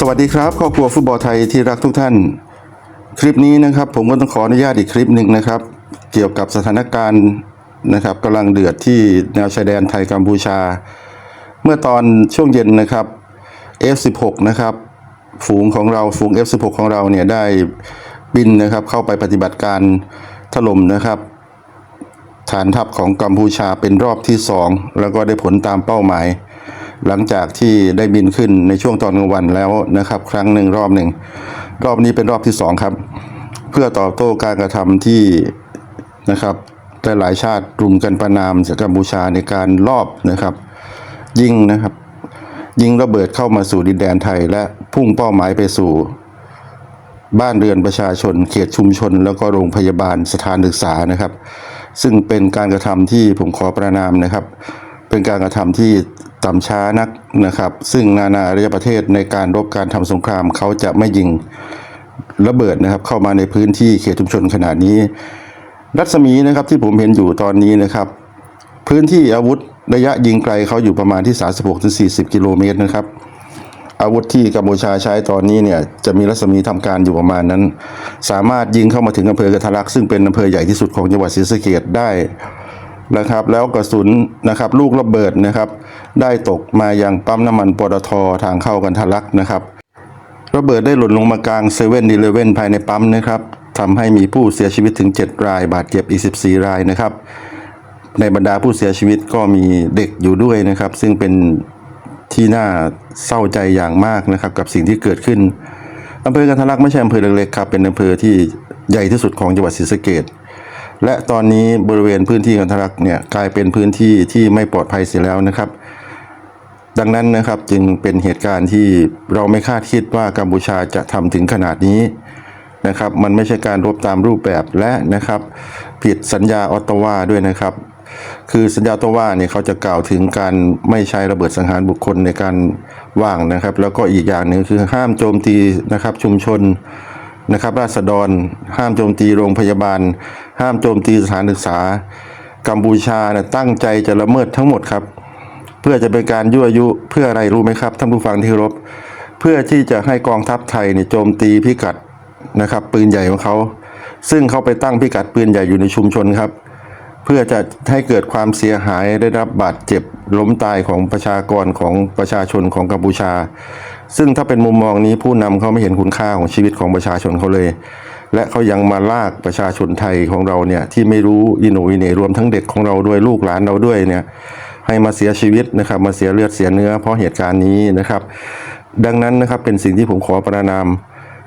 สวัสดีครับครอบครัวฟุตบอลไทยที่รักทุกท่าน คลิปนี้นะครับผมก็ต้องขออนุญาตอีกคลิปหนึ่งนะครับ เกี่ยวกับสถานการณ์นะครับกำลังเดือดที่แนวชายแดนไทยกัมพูชา เมื่อตอนช่วงเย็นนะครับ F16 นะครับฝูงของเราฝูง F16 ของเราเนี่ยได้บินนะครับเข้าไปปฏิบัติการถล่มนะครับฐานทัพของกัมพูชาเป็นรอบที่สองแล้วก็ได้ผลตามเป้าหมาย หลังจากที่ได้บินขึ้นในช่วงตอนกลางวันแล้วนะครับ ครั้งหนึ่งรอบหนึ่ง รอบนี้เป็นรอบที่สองครับ เพื่อตอบโต้การกระทำที่นะครับหลายชาติรุมกันประนามจากกัมพูชาในการลอบนะครับ ยิงนะครับ ยิงระเบิดเข้ามาสู่ดินแดนไทย และพุ่งเป้าหมายไปสู่บ้านเรือนประชาชน เขตชุมชน แล้วก็โรงพยาบาลสถานศึกษานะครับ ซึ่งเป็นการกระทำที่ผมขอประนามนะครับ เป็นการกระทำที่ต่ำช้านักนะครับ ซึ่งนานาอารยประเทศในการรบการทำสงครามเขาจะไม่ยิงระเบิดนะครับ เข้ามาในพื้นที่เขตชุมชนขนาดนี้ รัศมีนะครับที่ผมเห็นอยู่ตอนนี้นะครับ พื้นที่อาวุธระยะยิงไกลเขาอยู่ประมาณที่ 36-40 กิโลเมตรนะครับ อาวุธที่กัมพูชาใช้ตอนนี้เนี่ยจะมีรัศมีทำการอยู่ประมาณนั้น สามารถยิงเข้ามาถึงอำเภอกระทลักซึ่งเป็นอำเภอใหญ่ที่สุดของจังหวัดศรีสะเกษได้ นะครับ แล้วกระสุนนะครับ ลูกระเบิดนะครับ ได้ตกมายังปั๊มน้ำมันปตททางเข้ากันทะลักนะครับ ระเบิดได้หล่นลงมากลางเซเว่นดีเลเว่นภายในปั๊มนะครับทำให้มีผู้เสียชีวิตถึง 7 ราย บาดเจ็บอีก 14 รายนะครับ ในบรรดาผู้เสียชีวิตก็มีเด็กอยู่ด้วยนะครับ ซึ่งเป็นที่น่าเศร้าใจอย่างมากนะครับ กับสิ่งที่เกิดขึ้นอำเภอกันทะลักไม่ใช่อำเภอเล็กๆครับเป็นอำเภอที่ใหญ่ที่สุดของจังหวัดศรีสะเกษ และตอนนี้บริเวณพื้นที่กันทะลักเนี่ยกลายเป็นพื้นที่ที่ไม่ปลอดภัยเสียแล้วนะครับ ดังนั้นนะครับจึงเป็นเหตุการณ์ที่เราไม่คาดคิดว่ากัมพูชาจะทำถึงขนาดนี้นะครับ มันไม่ใช่การรบตามรูปแบบและนะครับ ผิดสัญญาออตตาวาด้วยนะครับ คือสัญญาออตตาวาเนี่ยเขาจะกล่าวถึงการไม่ใช้ระเบิดสังหารบุคคลในการว่างนะครับ แล้วก็อีกอย่างหนึ่งคือห้ามโจมตีนะครับชุมชน นะครับราษฎร ห้ามโจมตีโรงพยาบาล ห้ามโจมตีสถานศึกษา กัมพูชานี่ยตั้งใจจะละเมิดทั้งหมดครับ เพื่อจะเป็นการยั่วยุเพื่ออะไรรู้ไหมครับท่านผู้ฟังที่รพเพื่อที่จะให้กองทัพไทยเนี่ยโจมตีพิกัดนะครับ ปืนใหญ่ของเขา ซึ่งเขาไปตั้งพิกัดปืนใหญ่อยู่ในชุมชนครับ เพื่อจะให้เกิดความเสียหายได้รับบาดเจ็บล้มตายของประชากรของประชาชนของกัมพูชา ซึ่งถ้าเป็นมุมมองนี้ผู้นำเขาไม่เห็นคุณค่าของชีวิตของประชาชนเขาเลย และเขายังมาลากประชาชนไทยของเราเนี่ยที่ไม่รู้อินโนอินเนรวมทั้งเด็กของเราด้วยลูกหลานเราด้วยเนี่ยให้มาเสียชีวิตนะครับมาเสียเลือดเสียเนื้อเพราะเหตุการณ์นี้นะครับ ดังนั้นนะครับเป็นสิ่งที่ผมขอประนาม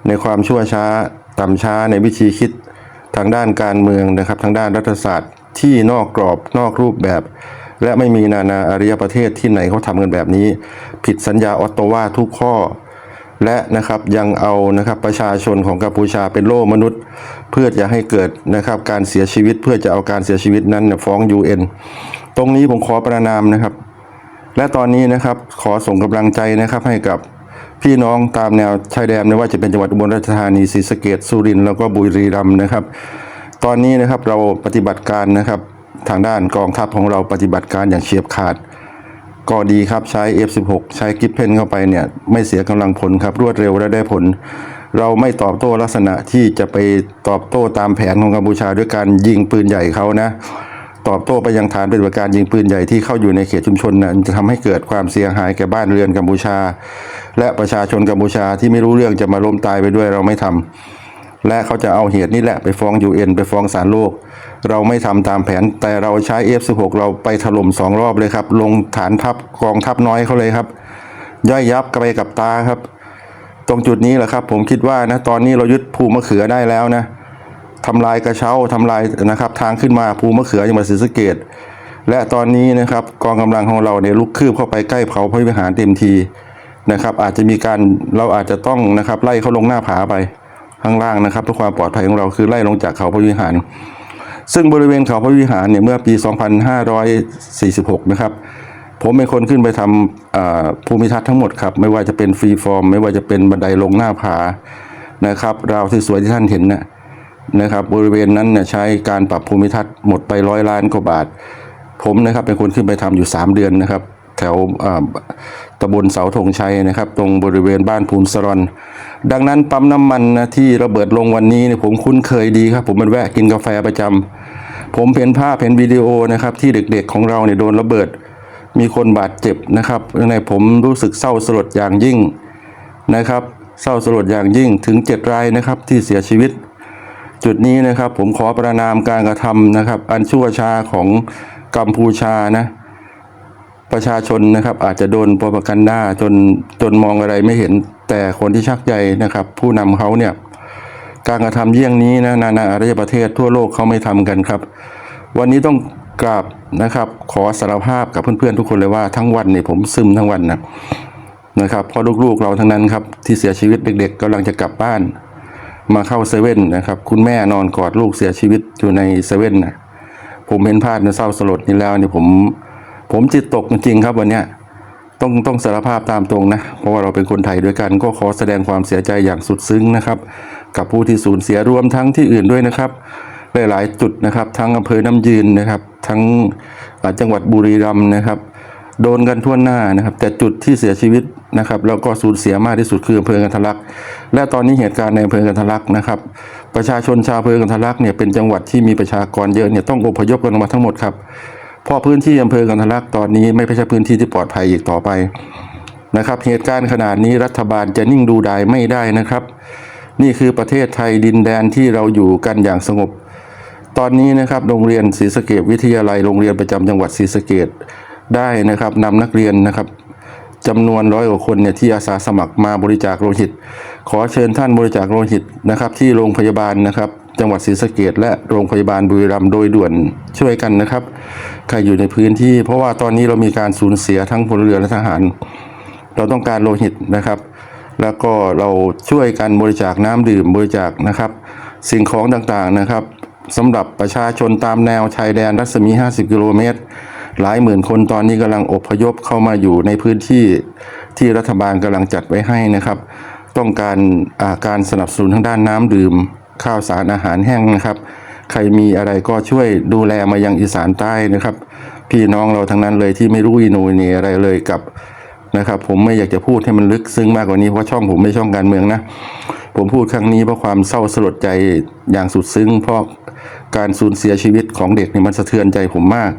ในความชั่วช้าต่ำช้าในวิธีคิดทางด้านการเมืองนะครับ ทางด้านรัฐศาสตร์ที่นอกกรอบนอกรูปแบบ และไม่มีนานาอารยประเทศที่ไหนเขาทำกันแบบนี้ ผิดสัญญาออตโตวาทุกข้อ และนะครับยังเอานะครับประชาชนของกัมพูชาเป็นโล่มนุษย์ เพื่อจะให้เกิดนะครับการเสียชีวิตเพื่อจะเอาการเสียชีวิตนั้นเนี่ยฟ้อง UN ตรงนี้ผมขอประนามนะครับ และตอนนี้นะครับขอส่งกำลังใจนะครับให้กับพี่น้องตามแนวชายแดนไม่ว่าจะเป็นจังหวัดอุบลราชธานีศรีสะเกษสุรินทร์แล้วก็บุรีรัมย์นะครับ ตอนนี้นะครับเราปฏิบัติการนะครับทางด้านกองทัพของเราปฏิบัติการอย่างเฉียบขาด ก็ดีครับใช้ F16 ใช้กิฟเพนเข้าไปเนี่ย ไม่เสียกำลังผลครับ รวดเร็วและได้ผล เราไม่ตอบโต้ลักษณะที่จะไปตอบโต้ตามแผนของกัมพูชาด้วยการยิงปืนใหญ่เขานะ ตอบโต้ไปยังฐานปฏิบัติการยิงปืนใหญ่ที่เข้าอยู่ในเขตชุมชนนะจะทำให้เกิดความเสียหายแก่บ้านเรือนกัมพูชา และประชาชนกัมพูชาที่ไม่รู้เรื่องจะมาล้มตายไปด้วยเราไม่ทำ และเขาจะเอาเหตุนี้แหละไปฟ้อง UN ไปฟ้องศาลโลก เราไม่ทำตามแผน แต่เราใช้ F16 เราไปถล่มสองรอบเลยครับ ลงฐานทัพกองทัพน้อยเขาเลยครับ ย่อยยับกันไปกับตาครับ ตรงจุดนี้แหละครับ ผมคิดว่านะตอนนี้เรายึดภูมะเขือได้แล้วนะทำลายกระเช้าทำลายนะครับทางขึ้นมาภูมะเขือจังหวัดศรีสะเกดและตอนนี้นะครับกองกำลังของเราเนี่ยลุกคืบเข้าไปใกล้เขาพระวิหารเต็มทีนะครับ อาจจะมีการเราอาจจะต้องนะครับไล่เขาลงหน้าผาไป ข้างล่างนะครับเพื่อความปลอดภัยของเราคือไล่ลงจากเขาพระวิหาร ซึ่งบริเวณเขาพระวิหารเนี่ยเมื่อปี 2546 นะครับผมเป็นคนขึ้นไปทำภูมิทัศน์ทั้งหมดครับ ไม่ว่าจะเป็นฟรีฟอร์ม ไม่ว่าจะเป็นบันไดลงหน้าผานะครับ ราวที่สวยที่ท่านเห็นนะนะครับ บริเวณนั้นเนี่ยใช้การปรับภูมิทัศน์หมดไปร้อยล้านกว่าบาท ผมนะครับเป็นคนขึ้นไปทำอยู่ 3 เดือนนะครับ แถวตำบลเสาธงชัยนะครับ ตรงบริเวณบ้านพูนสรอน ดังนั้นปั๊มน้ำมันนะที่ระเบิดลงวันนี้เนี่ยผมคุ้นเคยดีครับ ผมมันแวะกินกาแฟประจำผมเห็นภาพเห็นวิดีโอนะครับ ที่เด็กๆของเราเนี่ยโดนระเบิด มีคนบาดเจ็บนะครับในผมรู้สึกเศร้าสลดอย่างยิ่งนะครับ เศร้าสลดอย่างยิ่งถึงเจ็ดรายนะครับที่เสียชีวิต จุดนี้นะครับ ผมขอประนามการกระทำนะครับ อันชั่วช้าของกัมพูชานะ ประชาชนนะครับอาจจะโดนปรปกันด้าจนจนมองอะไรไม่เห็นแต่คนที่ชักใยนะครับ ผู้นำเขาเนี่ยการกระทำเยี่ยงนี้นะนานาอารยประเทศทั่วโลกเขาไม่ทำกันครับ วันนี้ต้องกราบนะครับ ขอสารภาพกับเพื่อนๆทุกคนเลยว่าทั้งวันเนี่ยผมซึมทั้งวันนะนะครับเพราะลูกๆเราทั้งนั้นครับที่เสียชีวิตเด็ก ๆกำลังจะกลับบ้าน มาเข้าเซเว่นนะครับ คุณแม่นอนกอดลูกเสียชีวิตอยู่ในเซเว่นนะผมเห็นภาพในเศร้าสลดนี้แล้วเนี่ยผม ผมจิตตกจริงครับวันเนี้ยต้องต้องสารภาพตามตรงนะ เพราะว่าเราเป็นคนไทยด้วยกันก็ขอแสดงความเสียใจอย่างสุดซึ้งนะครับ กับผู้ที่สูญเสียรวมทั้งที่อื่นด้วยนะครับหลายๆจุดนะครับ ทั้งอำเภอน้ำยืนนะครับ ทั้งจังหวัดบุรีรัมย์นะครับ โดนกันทั่วหน้านะครับ แต่จุดที่เสียชีวิตนะครับแล้วก็สูญเสียมากที่สุดคืออำเภอกันทะลัก และตอนนี้เหตุการณ์ในอำเภอกันทะลักนะครับ ประชาชนชาวอำเภอกันทะลักเนี่ยเป็นจังหวัดที่มีประชากรเยอะเนี่ยต้องอพยพกันมาทั้งหมดครับ เพราะพื้นที่อำเภอกันทะลักตอนนี้ไม่ใช่พื้นที่ที่ปลอดภัยอีกต่อไปนะครับ เหตุการณ์ขนาดนี้รัฐบาลจะนิ่งดูดายไม่ได้นะครับ นี่คือประเทศไทยดินแดนที่เราอยู่กันอย่างสงบ ตอนนี้นะครับโรงเรียนศรีสะเกดวิทยาลัยโรงเรียนประจำจังหวัดศรีสะเกดได้นะครับนำนักเรียนนะครับจำนวนร้อยกว่าคนเนี่ยที่อาสาสมัครมาบริจาคโลหิต ขอเชิญท่านบริจาคโลหิตนะครับ ที่โรงพยาบาลนะครับ จังหวัดศรีสะเกดและโรงพยาบาลบุรีรัมย์โดยด่วนช่วยกันนะครับ ใครอยู่ในพื้นที่ เพราะว่าตอนนี้เรามีการสูญเสียทั้งพลเรือนและทหาร เราต้องการโลหิตนะครับ แล้วก็เราช่วยกันบริจาคน้ำดื่มบริจาคนะครับ สิ่งของต่างๆนะครับสำหรับประชาชนตามแนวชายแดนรัศมี 50 กิโลเมตร หลายหมื่นคนตอนนี้กำลังอพยพเข้ามาอยู่ในพื้นที่ที่รัฐบาลกำลังจัดไว้ให้นะครับ ต้องการาการสนับสนุนทางด้านน้ำดื่ม ข้าวสารอาหารแห้งนะครับ ใครมีอะไรก็ช่วยดูแลมายังอีสานใต้นะครับ พี่น้องเราทั้งนั้นเลยที่ไม่รู้อีโนเนอะไรเลยกับนะครับผมไม่อยากจะพูดให้มันลึกซึ้งมากกว่านี้เพราะช่องผมไม่ช่องการเมืองนะ ผมพูดครั้งนี้เพราะความเศร้าสลดใจอย่างสุดซึ้ง เพราะการสูญเสียชีวิตของเด็กนี่มันสะเทือนใจผมมาก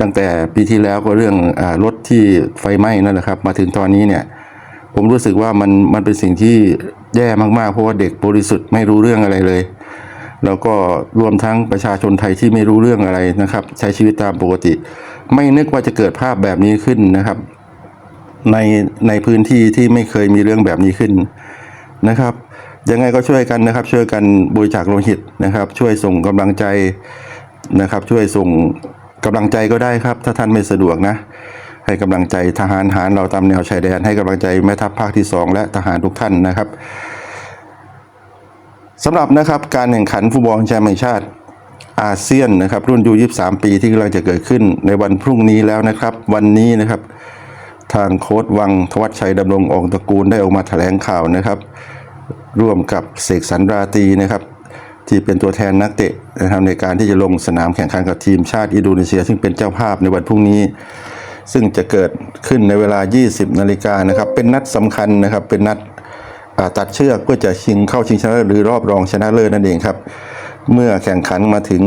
ตั้งแต่ปีที่แล้วก็เรื่องอรถที่ไฟไหม้นั่นแหละครับ มาถึงตอนนี้เนี่ย ผมรู้สึกว่ามันมันเป็นสิ่งที่ แย่มากๆ เพราะว่าเด็กบริสุทธิ์ไม่รู้เรื่องอะไรเลย แล้วก็รวมทั้งประชาชนไทยที่ไม่รู้เรื่องอะไรนะครับ ใช้ชีวิตตามปกติ ไม่นึกว่าจะเกิดภาพแบบนี้ขึ้นนะครับ ในในพื้นที่ที่ไม่เคยมีเรื่องแบบนี้ขึ้นนะครับยังไงก็ช่วยกันนะครับ ช่วยกันบริจาคโลหิตนะครับ ช่วยส่งกำลังใจนะครับ ช่วยส่งกำลังใจก็ได้ครับ ถ้าท่านไม่สะดวกนะ ให้กำลังใจทหารหารเราตามแนวชายแดนให้กำลังใจแม่ทัพภาคที่ 2 และทหารทุกท่านนะครับสำหรับนะครับการแข่งขันฟุตบอลแชมป์แห่งชาติอาเซียนนะครับรุ่นยู23 ปีที่กำลังจะเกิดขึ้นในวันพรุ่งนี้แล้วนะครับ วันนี้นะครับ ทางโค้ดวังทวัชชัยดำรงออกตระกูลได้ออกมาแถลงข่าวนะครับ ร่วมกับเสกสรรราตีนะครับ ที่เป็นตัวแทนนักเตะนะครับในการที่จะลงสนามแข่งขันกับทีมชาติอินโดนีเซีย ซึ่งเป็นเจ้าภาพในวันพรุ่งนี้ ซึ่งจะเกิดขึ้นในเวลา 20 นาฬิกานะครับ เป็นนัดสำคัญนะครับ เป็นนัดตัดเชือกเพื่อจะชิงเข้าชิงชนะเลิศหรือรอบรองชนะเลิศนั่นเองครับ เมื่อแข่งขันมาถึง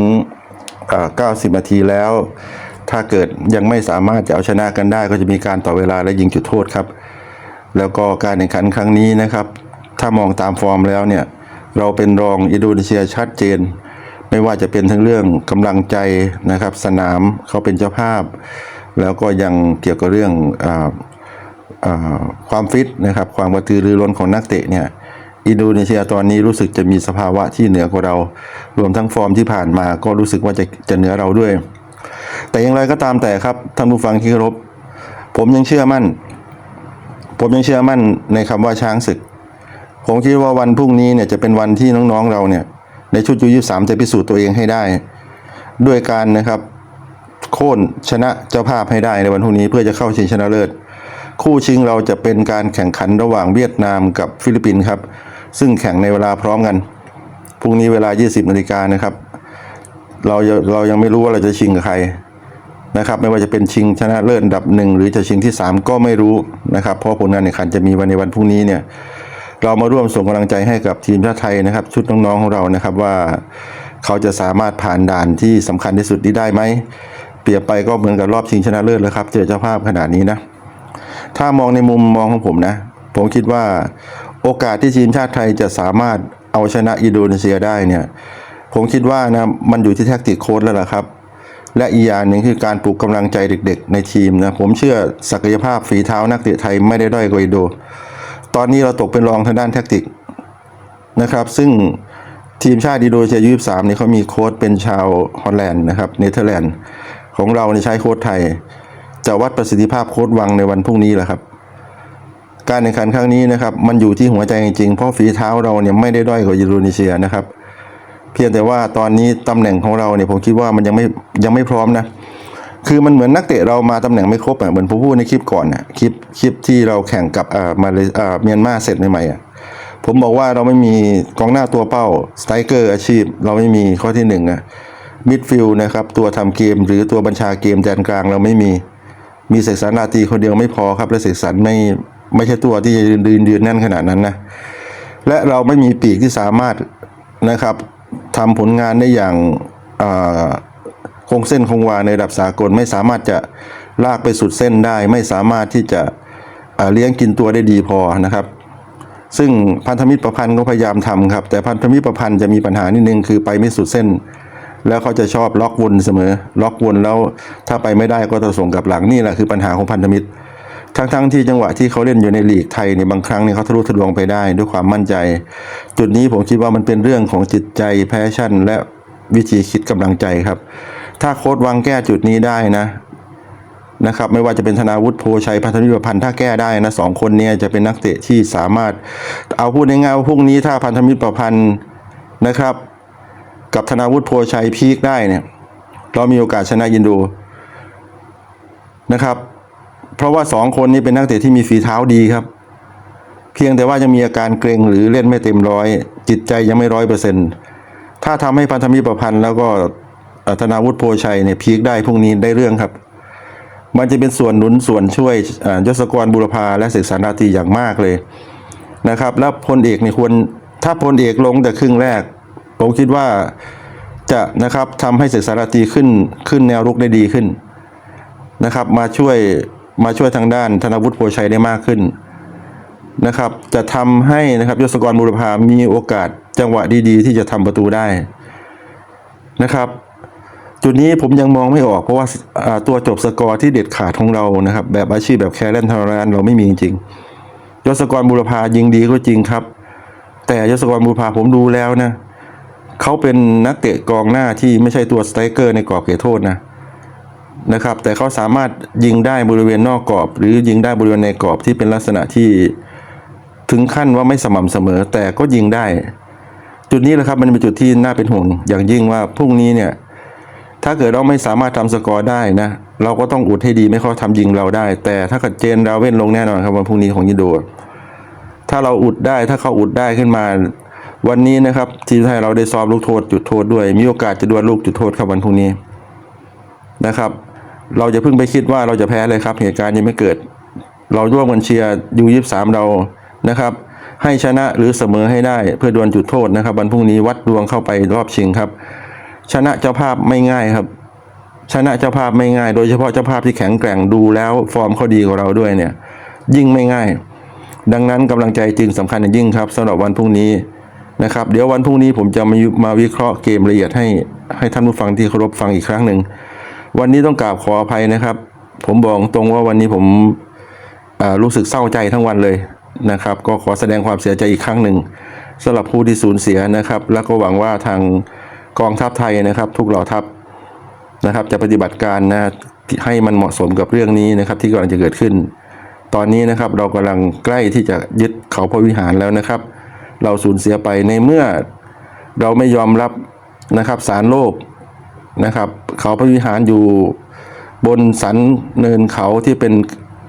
อ่า90 นาทีแล้ว ถ้าเกิดยังไม่สามารถจะเอาชนะกันได้ ก็จะมีการต่อเวลาและยิงจุดโทษครับ แล้วก็การแข่งขันครั้งนี้นะครับ ถ้ามองตามฟอร์มแล้วเนี่ย เราเป็นรองอินโดนีเซียชัดเจน ไม่ว่าจะเป็นทั้งเรื่องกำลังใจนะครับ สนามเขาเป็นเจ้าภาพ แล้วก็ยังเกี่ยวกับเรื่องออความฟิตนะครับ ความกระตือรือร้นของนักเตะเนี่ยอินโดนีเซียตอนนี้รู้สึกจะมีสภาวะที่เหนือกว่าเรา รวมทั้งฟอร์มที่ผ่านมาก็รู้สึกว่าจะจะเหนือเราด้วย แต่อย่างไรก็ตามแต่ครับท่านผู้ฟังที่เคารพผมยังเชื่อมั่น ผมยังเชื่อมั่นในคำว่าช้างศึก ผมคิดว่าวันพรุ่งนี้เนี่ยจะเป็นวันที่น้องๆเราเนี่ยในชุดยูยี่สามจะพิสูจน์ตัวเองให้ได้ ด้วยการนะครับ โค่นชนะเจ้าภาพให้ได้ในวันพรุ่งนี้เพื่อจะเข้าชิงชนะเลิศ คู่ชิงเราจะเป็นการแข่งขันระหว่างเวียดนามกับฟิลิปปินส์ครับ ซึ่งแข่งในเวลาพร้อมกันพรุ่งนี้เวลา 20นาฬิกานะครับ เราเรายังไม่รู้ว่าเราจะชิงกับใครนะครับ ไม่ว่าจะเป็นชิงชนะเลิศอันดับหนึ่งหรือจะชิงที่ 3 ก็ไม่รู้นะครับ เพราะผลงานแข่งขันจะมีวันในวันพรุ่งนี้เนี่ยเรามาร่วมส่งกำลังใจให้กับทีมชาติไทยนะครับ ชุดน้องๆของเรานะครับว่าเขาจะสามารถผ่านด่านที่สำคัญที่สุดนี้ได้ไหม รียบไปก็เหมือนกับรอบชิงชนะเลิศแล้วครับ เจอเจ้าภาพขนาดนี้นะ ถ้ามองในมุมมองของผมนะ ผมคิดว่าโอกาสที่ทีมชาติไทยจะสามารถเอาชนะอินโดนีเซียได้เนี่ย ผมคิดว่านะมันอยู่ที่แท็กติกโค้ดแล้วล่ะครับ และอีกอย่างหนึ่งคือการปลุกกำลังใจเด็กๆ ในทีมนะผมเชื่อศักยภาพฝีเท้านักเตะไทยไม่ได้ด้อยกว่าอินโด ตอนนี้เราตกเป็นรองทางด้านแท็กติกนะครับ ซึ่งทีมชาติอินโดนีเซียยูสามนี่เขามีโค้ชเป็นชาวฮอลแลนด์นะครับเนเธอร์แลนด์ ของเราเนี่ใช้โค้ชไทย จะวัดประสิทธิภาพโค้ดวังในวันพรุ่งนี้แหละครับ การแข่งขันครั้งนี้นะครับ มันอยู่ที่หัวใจจริงๆเพราะฝีเท้าเราเนี่ยไม่ได้ด้อยกว่าอินโดนีเซียนะครับ เพียงแต่ว่าตอนนี้ตำแหน่งของเราเนี่ยผมคิดว่ามันยังไม่ยังไม่พร้อมนะคือมันเหมือนนักเตะเรามาตำแหน่งไม่ครบอะเหมือนผมพูดในคลิปก่อนน่ะคลิปคลิปที่เราแข่งกับอ่ามาเลอ่าเมียนมาเสร็จใหม่ๆอะผมบอกว่าเราไม่มีกองหน้าตัวเป้าสไตรเกอร์อาชีพ เราไม่มีข้อที่หนึ่งอะ มิดฟิลด์นะครับตัวทำเกมหรือตัวบัญชาเกมแดนกลางเราไม่มี มีเสกสรรลาตีคนเดียวไม่พอครับ และเสกสรรไม่ไม่ใช่ตัวที่จะยืนยืนแน่นขนาดนั้นนะและเราไม่มีปีกที่สามารถนะครับทำผลงานได้อย่างคงเส้นคงวาในระดับสากลไม่สามารถจะลากไปสุดเส้นได้ ไม่สามารถที่จะเลี้ยงกินตัวได้ดีพอนะครับ ซึ่งพันธมิตรประพันธ์ก็พยายามทำครับ แต่พันธมิตรประพันธ์จะมีปัญหานิดนึงคือไปไม่สุดเส้น แล้วเขาจะชอบล็อกวนเสมอ ล็อกวนแล้วถ้าไปไม่ได้ก็จะส่งกลับหลังนี่แหละคือปัญหาของพันธมิตร ทั้งๆที่จังหวะที่เขาเล่นอยู่ในลีกไทยเนี่ยบางครั้งเนี่ยเขาทะลุทะลวงไปได้ด้วยความมั่นใจ จุดนี้ผมคิดว่ามันเป็นเรื่องของจิตใจแพชชั่น และวิธีคิดกำลังใจครับ ถ้าโค้ดวางแก้จุดนี้ได้นะนะครับไม่ว่าจะเป็นธนาวุฒิโพชัยพันธมิตรประพันธ์ถ้าแก้ได้นะสองคนนี้จะเป็นนักเตะที่สามารถ เอาพูดง่ายๆว่าพรุ่งนี้ถ้าพันธมิตรประพันธ์นะครับ กับธนาวุฒิโพชัยพีคได้เนี่ย เรามีโอกาสชนะยินดูนะครับ เพราะว่าสองคนนี้เป็นนักเตะที่มีฝีเท้าดีครับ เพียงแต่ว่ายังมีอาการเกรงหรือเล่นไม่เต็มร้อย จิตใจยังไม่ร้อยเปอร์เซ็นต์ถ้าทำให้พันธมิตรประพันธ์แล้วก็ธนาวุฒิโพชัยเนี่ยพีคได้พรุ่งนี้ได้เรื่องครับ มันจะเป็นส่วนหนุนส่วนช่วยยศกรบุรพาและเสกสรราตีอย่างมากเลยนะครับ แล้วพลเอกเนี่ยควรถ้าพลเอกลงแต่ครึ่งแรก ผมคิดว่าจะนะครับทำให้เสกสรรราตรีขึ้นขึ้นแนวรุกได้ดีขึ้นนะครับ มาช่วยมาช่วยทางด้านธนวุฒิโพชัยได้มากขึ้นนะครับ จะทำให้นะครับยศกรบุรพามีโอกาสจังหวะดีๆ ที่จะทำประตูได้นะครับ จุดนี้ผมยังมองไม่ออกเพราะว่าตัวจบสกอร์ที่เด็ดขาดของเรานะครับ แบบอาชีพแบบแคร์เลนทารานเราไม่มีจริงยศกรบุรพายิงดีก็จริงครับ แต่ยศกรบุรพาผมดูแล้วนะ เขาเป็นนักเตะกองหน้าที่ไม่ใช่ตัวสไตรเกอร์ในกรอบเขตโทษนะนะครับ แต่เขาสามารถยิงได้บริเวณนอกกรอบ หรือยิงได้บริเวณในกรอบที่เป็นลักษณะที่ถึงขั้นว่าไม่สม่ำเสมอ แต่ก็ยิงได้ จุดนี้แหละครับมันเป็นจุดที่น่าเป็นห่วงอย่างยิ่งว่าพรุ่งนี้เนี่ยถ้าเกิดเราไม่สามารถทำสกอร์ได้นะ เราก็ต้องอุดให้ดีไม่เขาทำยิงเราได้ แต่ถ้าเกิดเจนราเว่นลงแน่นอนครับวันพรุ่งนี้ของยินโด ถ้าเราอุดได้ถ้าเขาอุดได้ขึ้นมา วันนี้นะครับ ทีมไทยเราได้ซ้อมลูกโทษจุดโทษด้วย มีโอกาสจะดวลลูกจุดโทษครับวันพรุ่งนี้นะครับ เราจะเพิ่งไปคิดว่าเราจะแพ้เลยครับ เหตุการณ์ยังไม่เกิด เราร่วมกันเชียร์ยูยี่สามเรานะครับ ให้ชนะหรือเสมอให้ได้เพื่อดวลจุดโทษนะครับ วันพรุ่งนี้วัดดวงเข้าไปรอบชิงครับ ชนะเจ้าภาพไม่ง่ายครับ ชนะเจ้าภาพไม่ง่าย โดยเฉพาะเจ้าภาพที่แข็งแกร่งดูแล้วฟอร์มเขาดีกว่าเราด้วยเนี่ย ยิ่งไม่ง่าย ดังนั้นกำลังใจจึงสำคัญอย่างยิ่งครับสำหรับวันพรุ่งนี้ นะครับ เดี๋ยววันพรุ่งนี้ผมจะมามาวิเคราะห์เกมละเอียดให้ให้ท่านผู้ฟังที่เคารพฟังอีกครั้งหนึ่ง วันนี้ต้องกราบขออภัยนะครับ ผมบอกตรงว่าวันนี้ผมอ่ารู้สึกเศร้าใจทั้งวันเลยนะครับ ก็ขอแสดงความเสียใจอีกครั้งหนึ่งสำหรับผู้ที่สูญเสียนะครับ แล้วก็หวังว่าทางกองทัพไทยนะครับ ทุกเหล่าทัพนะครับ จะปฏิบัติการนะให้มันเหมาะสมกับเรื่องนี้นะครับ ที่กำลังจะเกิดขึ้น ตอนนี้นะครับเรากำลังใกล้ที่จะยึดเขาพระวิหารแล้วนะครับ เราสูญเสียไปในเมื่อเราไม่ยอมรับนะครับสารโลกนะครับ เขาพระวิหารอยู่บนสันเนินเขาที่เป็น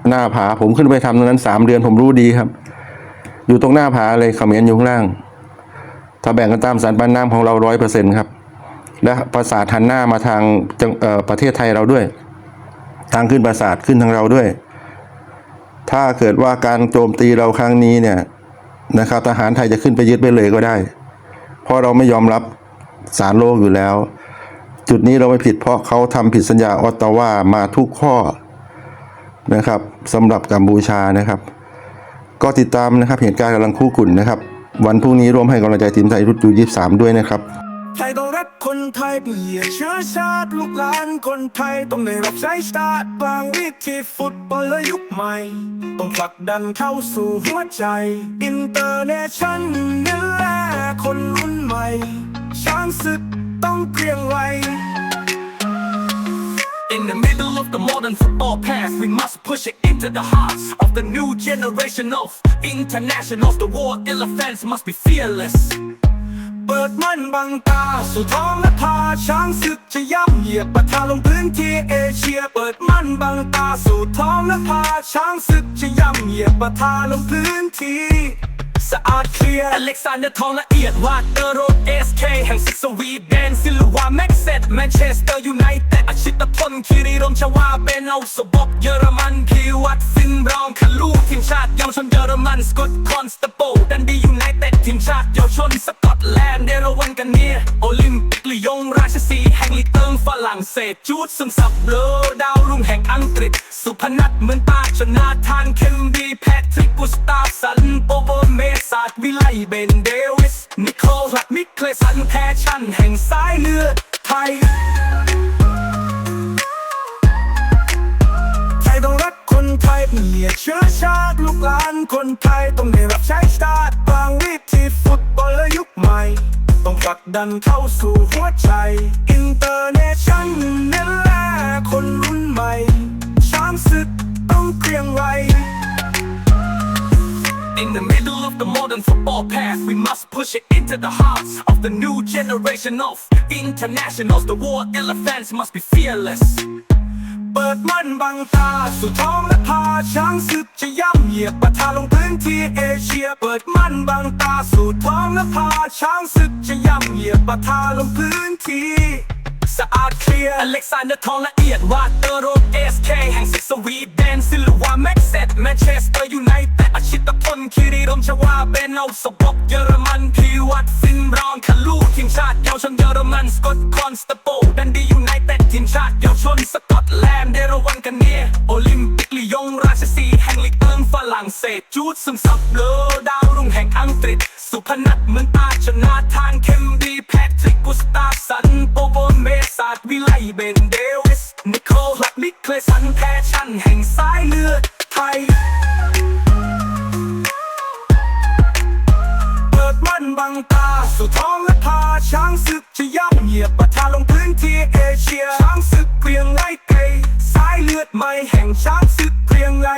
หน้าผาผมขึ้นไปทำตรงนั้นสามเดือนผมรู้ดีครับ อยู่ตรงหน้าผาเลยเขมรอยู่ข้างล่าง ถ้าแบ่งกันตามสันปันน้ำของเราร้อยเปอร์เซ็นต์ครับ และประสาทหันหน้ามาทางจังประเทศไทยเราด้วย ทางขึ้นปราสาทขึ้นทางเราด้วย ถ้าเกิดว่าการโจมตีเราครั้งนี้เนี่ย นะครับทหารไทยจะขึ้นไปยึดไปเลยก็ได้ เพราะเราไม่ยอมรับสารโลกอยู่แล้ว จุดนี้เราไม่ผิดเพราะเขาทำผิดสัญญาออตตาวามาทุกข้อนะครับสำหรับกัมพูชานะครับ ก็ติดตามนะครับเหตุการณ์กำลังคู่กุ่นนะครับ วันพรุ่งนี้ร่วมให้กำลังใจทีมไทยรุ่นยูยี่สามด้วยนะครับ คนไทยเปลี่ยนเชื้อชาติลูกหลานคนไทยต้องได้รับใช้ชาติบางวิธีฟุตบอลและยุคใหม่ ต้องผลักดันเข้าสู่หัวใจ อินเตอร์เนชั่นนี่แหละคนรุ่นใหม่ ช้างศึกต้องเกรียงไกร In the middle of the modern football past, we must push it into the hearts of the new generation of internationals. The war elephants must be fearless. เปิดมันบังตา สู่ท้องและพาช้างศึกจะย่ำเหยียบปะทาลงพื้นที่เอเชีย เปิดมันบังตา สู่ท้องและพาช้างศึกจะย่ำเหยียบปะทาลงพื้นที่สะอาดเคลียร์อเล็กซานเดอร์ทองละเอียดวาดเตอร์โรดเอสเคแห่งศึกสวีเดนซิลวาแม็กเซตแมนเชสเตอร์ยูไนเต็ดอาชิตพลคิริรมชวาเป็นเอาสบกเยอรมันคีวัดฟินบรองคาลูทีมชาติเยาวชนเยอรมันสกอตคอนสเตโปดันดียูไนเต็ด ทีมชาติเยาวชนสกอตแลนด์เดรวันกันเนียโอลิมปิกลียงราชสีห์แห่งลีเติงฝรั่งเศสจูดซึมซับเลอดาวรุ่งแห่งอังกฤษ สุพนัทเหมือนตาชนาทานเคมดีแพทริกกุสตาฟสันโปโบเมศาสตร์วิไลเบนเดวิสนิโคลัดมิเคลสันแพชชั่นแห่งสายเลือดไทยไทยต้องรักคนไทยเปี่ยเชื้อชาติลูกหลานคนไทยต้องได้รับใช้ชาติบางวิธีฟุตบอล และยุคใหม่ ต้องผลักดันเข้าสู่หัวใจอินเตอร์เนชั่นนี่แหละคนรุ่นใหม่ช้างศึกต้องเกรียงไกร In the middle of the modern football path, we must push it into the hearts of the new generation of internationals. The war elephants must be fearless. เปิดมันบังตา สู่ท้องและพาช้างศึกจะย่ำเหยียบประทาลงีเอเชียเปิดมันบังตาสู่ท้องและพาช้างศึกจะย่ำเหยียบปะทาลงพื้นที่ สะอาดเคลียร์อเล็กซานเดอร์ทองละเอียดวาเตอร์โรดเอสเคแห่งศึกสวีเดนซิลวาแม็กเซตแมนเชสเตอร์ยูไนเต็ดอาชิตพลคิริรมชวาเบนเอาสบกเยอรมันพีวัดฟินรองคาลูทีมชาติเยาวชนเยอรมันสกอตคอนสเตโปดันดียูไนเต็ดทีมชาติเยาวชนสกอตแลนด์เดรวันกันเนียโอลิม รั่งเศสจูดซึมซับเลอดาวรุ่งแห่งอังกฤษ สุพนัทเหมือนตาชนาทานเคมดีแพทริกกุสตาสันโปโบเมศาสตร์วิไลเบนเดวิสนิโคลัดมิเคลสันแพชชั่นแห่งสายเลือดไทยเปิดมันบังตาสู่ท้องและพาช้างศึกจะย่ำเหยียบประทาลงพื้นที่เอเชียช้างศึกเกรียงไกรสายเลือดใหม่แห่งช้างศึกเกรียงไกร